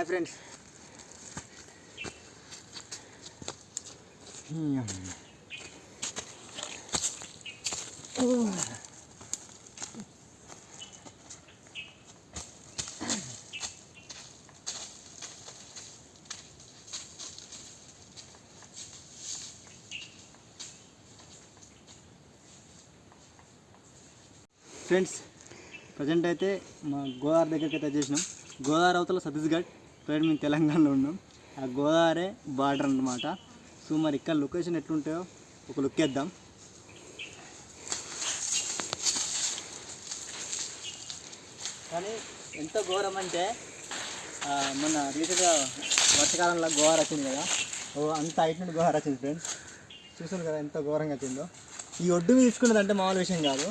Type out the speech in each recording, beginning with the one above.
Hi friends friends present అయితే మా గోదావరి దగ్గరికి అయితే చేసినాం గోదావరి అవతల ఛత్తీస్గఢ్ ప్రజెంట్ మేము తెలంగాణలో ఉన్నాం. ఆ గోదావరి బార్డర్ అన్నమాట. సో మరి ఇక్కడ లొకేషన్ ఎట్లుంటాయో ఒక లుక్ వేద్దాం. కానీ ఎంత ఘోరం అంటే మొన్న రీసెంట్గా వర్షకాలంలో గోవార్ వచ్చింది కదా. ఓ అంత హైట్ నుండి గోవార్ వచ్చింది ఫ్రెండ్స్ చూసాను కదా ఎంత ఘోరంగా వచ్చిందో. ఈ ఒడ్డు తీసుకున్నదంటే తీసుకున్నది అంటే మామూలు విషయం కాదు.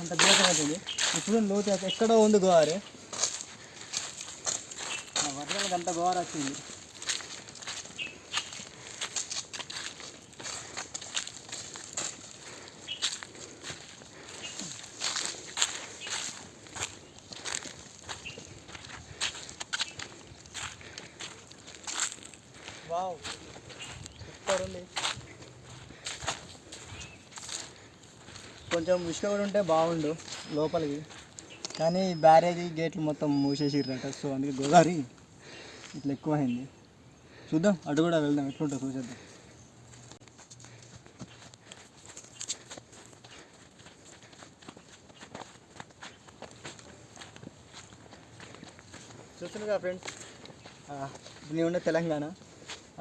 అంత దూరంగా వచ్చింది. ఇప్పుడు లోతు ఎక్కడో ఉంది గోవారి అంత గోర వచ్చింది. వావ్ సూపర్ ఉంది. కొంచెం ఉష్ణోగ్రత ఉంటే బాగుండు లోపలికి. కానీ బ్యారేజీ గేట్లు మొత్తం మూసేసిర్రట సో అందుకే గోదావరి ఇట్లా ఎక్కువ అయింది చూద్దాం అటు కూడా వెళ్దాం ఎట్లుంటుందో చూసేద్దాం. చూస్తున్నాగా ఫ్రెండ్స్ నేను ఉండే తెలంగాణ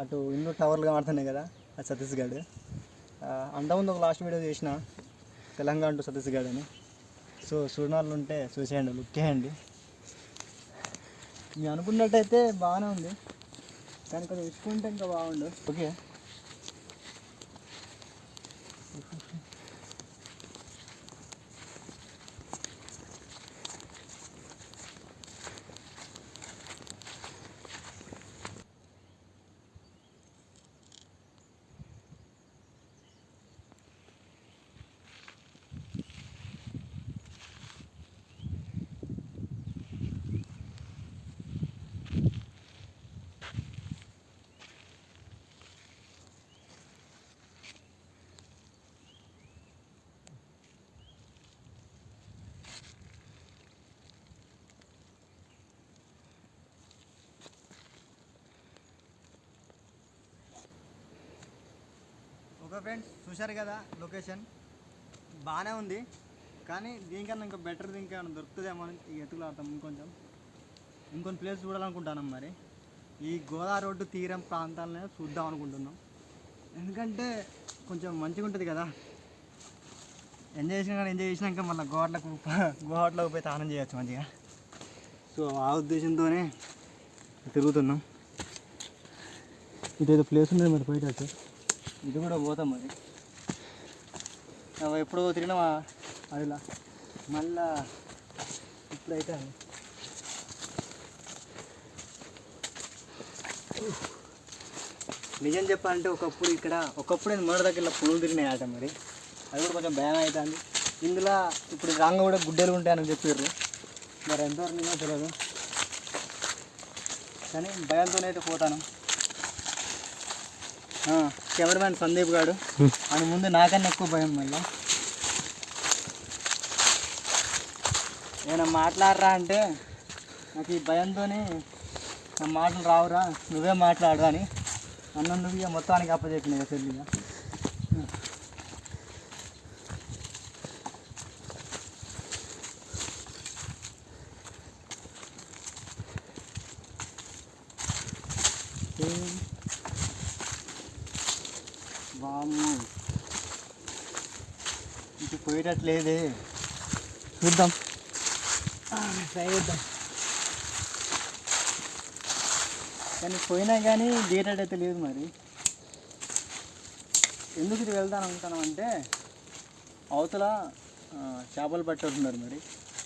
అటు ఇన్నో టవర్లుగా మాడుతున్నాయి కదా అది ఛత్తీస్గఢ్. అంతకుముందు ఒక లాస్ట్ వీడియో చేసిన తెలంగాణ టు ఛత్తీస్గఢ్ అని. సో చూడాలు ఉంటే చూసేయండి లుక్ చేయండి నేను అనుకున్నట్టయితే బాగానే ఉంది. కానీ కొంచెం ఇచ్చుకుంటే ఇంకా బాగుండు. ఓకే. ఓకే ఫ్రెండ్స్ చూశారు కదా లొకేషన్. బాగానే ఉంది. కానీ దీనికన్నా ఇంకా బెటర్ ఇంకేమైనా దొరుకుతుందేమో అని ఈ ఎత్తుకులు ఇంకొంచెం. ఇంకొన్ని ప్లేస్ చూడాలనుకుంటున్నాం మరి. ఈ గోదావరి రోడ్డు తీరం ప్రాంతాలనే చూద్దాం అనుకుంటున్నాం. ఎందుకంటే కొంచెం మంచిగా ఉంటుంది కదా. ఎంజాయ్ చేసినా కానీ ఎంజాయ్ చేసినాక మళ్ళీ గోవాట్లకు గోవాట్లోకి పోయి స్నానం చేయొచ్చు మంచిగా. సో ఆ ఉద్దేశంతోనే తిరుగుతున్నాం. ఇదేదో ప్లేస్ ఉంది మరి పోయేటట్టు ఇది కూడా పోతాం మరి. ఎప్పుడో తిరిగినామా అదిలా. మళ్ళా ఇప్పుడైతే నిజం చెప్పాలంటే ఒకప్పుడు ఇక్కడ ఒకప్పుడు నేను మొదటి దగ్గర పులులు తిరిగినాయి ఆట మరి. అది కూడా కొంచెం భయం అవుతుంది ఇందులో ఇప్పుడు రాంగ కూడా గుడ్డలు ఉంటాయని చెప్పారు మరి ఎంతవరకు నిజమో తెలియదు కానీ భయంతోనే అయితే పోతాను. కెమెరామ్యాన్ సందీప్ గారు ఆయన ముందు నాకన్నా ఎక్కువ భయం మళ్ళీ. ఏమైనా మాట్లాడరా అంటే నాకు ఈ భయంతోనే నా మాటలు రావురా నువ్వే మాట్లాడు అని. అన్న నువ్వు ఇక మొత్తానికి అప్పచెప్పిన ఇక చెల్లిగా వాము ఇది పోయేటట్లేదే. చూద్దాం. ట్రై చేద్దాం. కానీ పోయినా కానీ దిగేటట్టు అయితే లేదు మరి. ఎందుకు ఇది వెళ్తాను అనుకుంటాను అంటే అవతల చేపలు పట్టేస్తున్నారు మరి.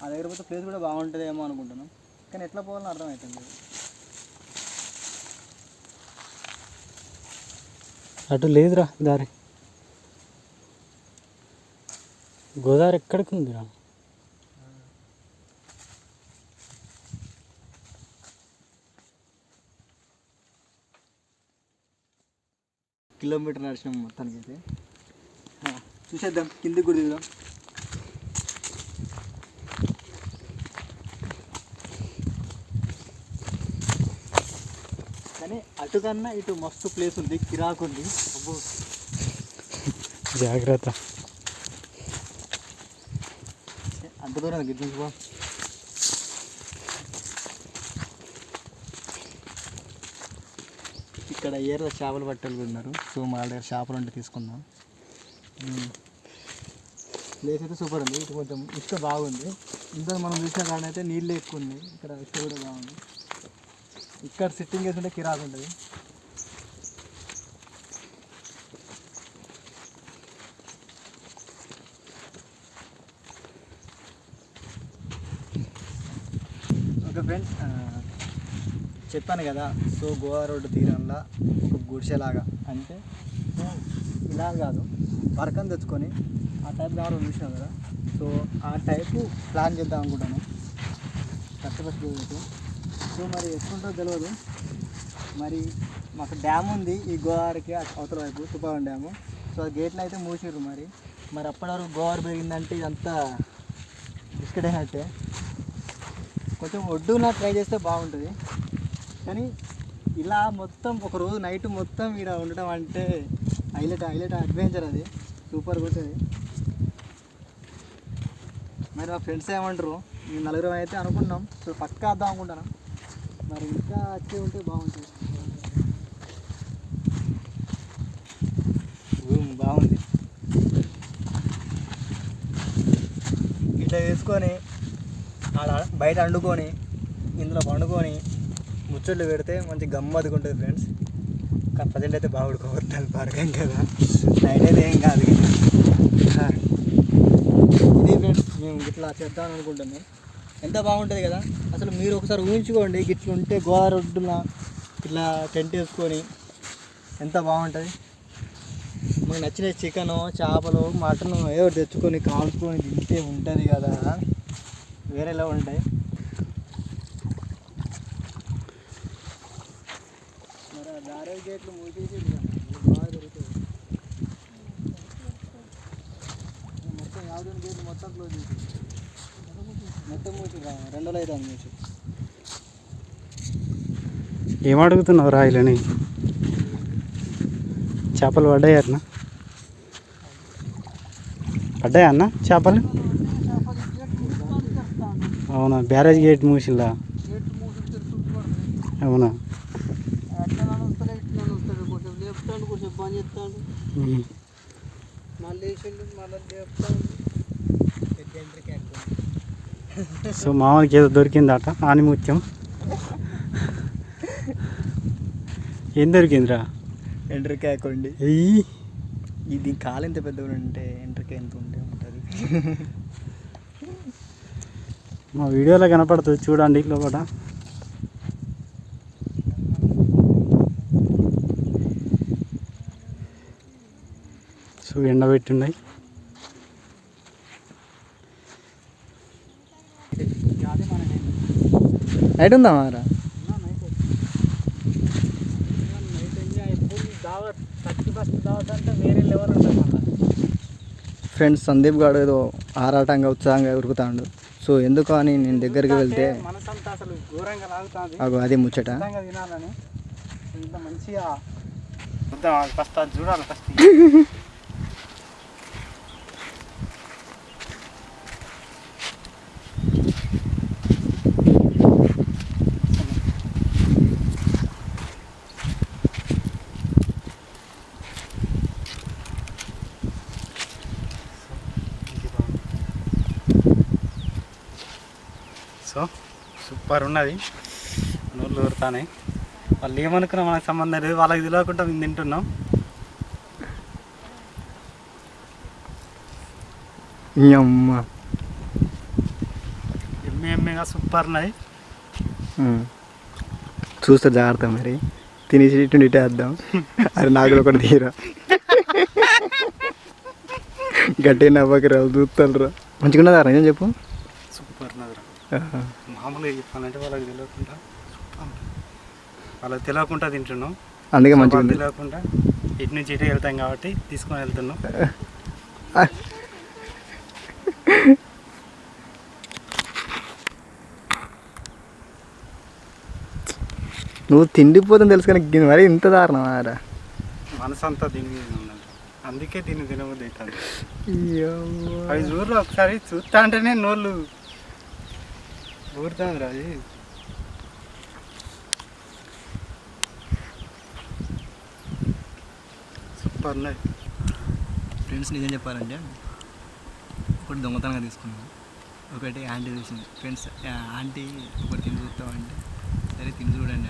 ఆ దగ్గర పోతే ప్లేస్ కూడా బాగుంటుందేమో అనుకుంటున్నాం. కానీ ఎట్లా పోవాలని అర్థమవుతుంది అటు లేదురా దారి. గోదావరి ఎక్కడికి ఉందిరా కిలోమీటర్ నడిచిన మొత్తానికి అయితే చూసేద్దాం కిందికి కూడా కానీ అటు కన్నా ఇటు మస్తు ప్లేస్ ఉంది కిరాకు ఉంది. జాగ్రత్త. అంత దూరం గిట్టించుకో ఇక్కడ ఏర్ల చేపలు పట్టేలు ఉన్నారు. సో మా దగ్గర చేపలు ఉంటే తీసుకుందాం. ప్లేస్ అయితే సూపర్ ఉంది. ఇటు కొంచెం ఇసుక బాగుంది. ఇంత మనం చూసిన కాడ అయితే నీళ్ళు ఎక్కువ ఉంది ఇక్కడ ఇసుక కూడా బాగుంది. ఇక్కడ సిట్టింగ్ వేసుకుంటే కిరాకు ఉంటుంది ఓకే ఫ్రెండ్స్ చెప్పాను కదా సో గోవా రోడ్డు తీరంలో ఒక గుడిసెలాగా. అంటే సో ఇలా కాదు వర్కం తెచ్చుకొని ఆ టైప్ కావాలి చూసాం కదా సో ఆ టైపు ప్లాన్ చేద్దాం అనుకుంటాను. కష్టపడి సో మరి ఎట్లుంటుందో తెలియదు మరి మాకు డ్యామ్ ఉంది ఈ గోవారికి అవతల వైపు తుపావన్ డ్యాము సో ఆ గేట్లు అయితే మూసిర్రు మరి. మరి అప్పటి వరకు గోవారు పెరిగిందంటే ఇదంతా బిస్కెట్ అయినట్టే. కొంచెం ఒడ్డున ట్రై చేస్తే బాగుంటుంది. కానీ ఇలా మొత్తం ఒక రోజు నైట్ మొత్తం ఇక్కడ ఉండటం అంటే హైలైట్ హైలైట్ అడ్వెంచర్ అది. సూపర్ ఉంటుంది మరి మా ఫ్రెండ్స్ ఏమంటారు? మేము నలుగురం అయితే అనుకున్నాం. సో పక్కా వద్దాం అనుకుంటున్నాం. మరి ఇంకా వచ్చి ఉంటే బాగుంటుంది. బాగుంది. ఇట్లా వేసుకొని ఆడ బయట వండుకొని ఇందులో వండుకొని ముచ్చట్లు పెడితే మంచి గమ్మత్తుకుంటుంది ఫ్రెండ్స్ కానీ ప్రజెంట్ అయితే బాగా ఉడుకోవద్దు పరకం కదా. నైట్ అయితే ఏం కాదు ఇది ఫ్రెండ్స్ మేము ఇట్లా చేద్దాం అనుకుంటున్నాం. ఎంత బాగుంటుంది కదా. అసలు మీరు ఒకసారి ఊహించుకోండి ఇట్లా ఉంటే గోదావరి ఒడ్డున ఇట్లా టెంట్ వేసుకొని ఎంత బాగుంటుంది. మనకు నచ్చిన చికెను చేపలు మటన్ ఏదో ఒకటి తెచ్చుకొని కాల్చుకొని తింటే ఉంటుంది కదా. వేరేలా ఉంటాయి. మరి ఆ గేట్లు మూసేసి బాగా దొరుకుతుంది. మొత్తం యాభై గేట్లు మొత్తం క్లోజ్ చేసి మొత్తం మూసి రెండు రోజులు అవుతుంది మూసి ఏం అడుగుతున్నావు రాయిలని చేపలు పడ్డాయి అన్న? పడ్డాయా అన్న చేపలు అవునా బ్యారేజ్ గేట్ మూసిల్లా గేట్ మూసి చుట్టుపడుతుంది అవునా అట్లా నడుస్తాడు ఇట్లా నడుస్తాడు కొంచెం లేపుతాడు కొంచెం బంద్ చేస్తాడు ఉమ్. మళ్ళీ వేసిండు మళ్ళీ లేపుతాడు. సో మామూలుకి ఏదో దొరికిందట ఆనిముత్యం. ఏం దొరికిందిరా? ఎండ్రికాయ కొండి. ఎయ్యి ఇది కాలు ఎంత పెద్దగా ఉంటే ఎండ్రికాయ ఎంత ఉంటే ఉంటుంది. మా వీడియోలో కనపడుతుంది చూడండి లోపల. సో ఎండబెట్టున్నాయి నైట్ ఉందా మారా? వేరే ఫ్రెండ్స్ సందీప్ గారు ఏదో ఆరాటంగా ఉత్సాహంగా ఉరుకుతాడు. సో ఎందుకు అని నేను దగ్గరికి వెళ్తే మనసంతా అసలు ఘోరంగా లాగుతుంది. అగో అది ముచ్చట. తినాలని. ఇంత మంచిగా ఫస్ట్ చూడాలి ఫస్ట్. సో సూపర్ ఉన్నది. నూళ్ళు ఊరుతానే వాళ్ళు ఏమనుకున్నా మనకు సంబంధం లేదు. వాళ్ళకి తెలియకుండా మేము తింటున్నాం. అమ్మ ఎమ్మె ఎమ్మెగా సూపర్ ఉన్నాయి చూస్తే జాగ్రత్త మరి. తినేసి ఇటు ఇటే వేద్దాం. అది నాకు కూడా ఒకటి తీరా. గట్టి నవ్వకి రా చూస్తాను రా. మంచిగా ఉన్నదా నిజం చెప్పు. మామూలుగా చెప్పాలంటే వాళ్ళకి తెలియకుండా వాళ్ళకి తెలియకుండా తింటున్నాం. అందుకే మంచిగా లేకుండా ఇటు నుంచి ఇటు వెళ్తాం కాబట్టి తీసుకొని వెళ్తున్నాం. నువ్వు తిండిపోతుంది తెలుసు కానీ గిన్నె మరి ఇంత దారుణం ఆరా మనసు అంతా దీని మీద ఉన్నది అందుకే దీన్ని తినబుద్ధి అవుతుంది. అవి చూడరు ఒకసారి చూస్తా అంటేనే నోళ్ళు ఊరుతుంది రా అది. సూపర్ ఫ్రెండ్స్ నిజం చెప్పాలంటే ఒకటి దొంగతనంగా తీసుకున్నాను ఒకటి ఆంటీ చూసింది. ఫ్రెండ్స్ ఆంటీ ఒకటి తిని చూస్తామంటే సరే తిని చూడండి